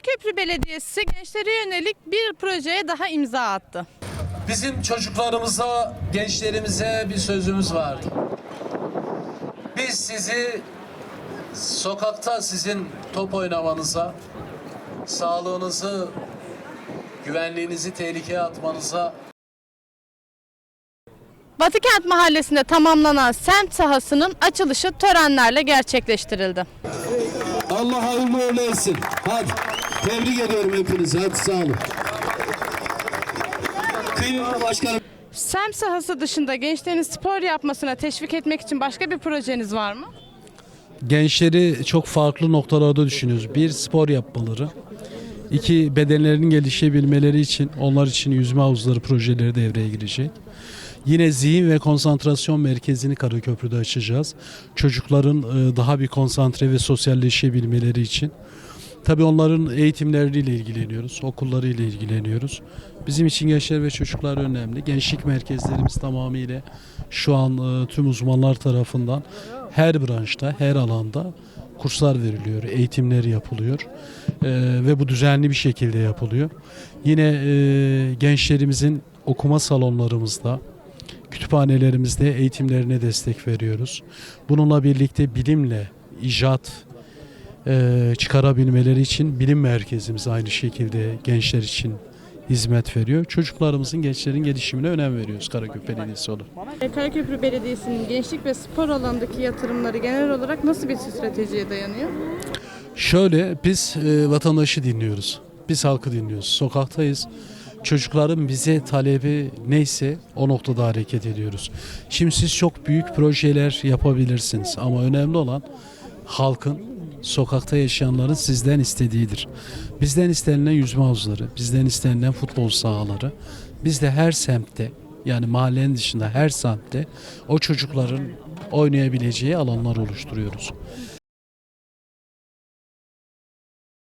Karaköprü Belediyesi gençlere yönelik bir projeye daha imza attı. Bizim çocuklarımıza, gençlerimize bir sözümüz vardı. Biz sizi sokakta sizin top oynamanıza, sağlığınızı, güvenliğinizi tehlikeye atmanıza Batıkent Mahallesi'nde tamamlanan semt sahasının açılışı törenlerle gerçekleştirildi. Allah hayırlı uğurlu etsin. Hadi. Tebrik ediyorum hepinizi. Hadi sağ olun. Kıymetli başkanım. Semt sahası dışında gençlerin spor yapmasına teşvik etmek için başka bir projeniz var mı? gençleri çok farklı noktalarda düşünüyoruz. Bir spor yapmaları. iki bedenlerinin gelişebilmeleri için onlar için yüzme havuzları projeleri devreye girecek. Yine zihin ve konsantrasyon merkezini Karaköprü'de açacağız. Çocukların e, daha bir konsantre ve sosyalleşebilmeleri için. Tabii onların eğitimleriyle ilgileniyoruz, okullarıyla ilgileniyoruz. Bizim için gençler ve çocuklar önemli. Gençlik merkezlerimiz tamamıyla şu an e, tüm uzmanlar tarafından her branşta, her alanda kurslar veriliyor, eğitimler yapılıyor E, ve bu düzenli bir şekilde yapılıyor. Yine e, gençlerimizin okuma salonlarımızda, kütüphanelerimizde eğitimlerine destek veriyoruz. Bununla birlikte bilimle, icat, e, çıkarabilmeleri için bilim merkezimiz aynı şekilde gençler için hizmet veriyor. Çocuklarımızın, gençlerin gelişimine önem veriyoruz Karaköy Belediyesi olarak. Karaköprü Belediyesi'nin gençlik ve spor alanındaki yatırımları genel olarak nasıl bir stratejiye dayanıyor? Şöyle biz e, vatandaşı dinliyoruz. Biz halkı dinliyoruz. Sokaktayız. Çocukların bize talebi neyse o noktada hareket ediyoruz. Şimdi siz çok büyük projeler yapabilirsiniz ama önemli olan halkın sokakta yaşayanların sizden istediğidir. Bizden istenilen yüzme havuzları, bizden istenilen futbol sahaları. Biz de her semtte yani mahallenin dışında her semtte o çocukların oynayabileceği alanlar oluşturuyoruz.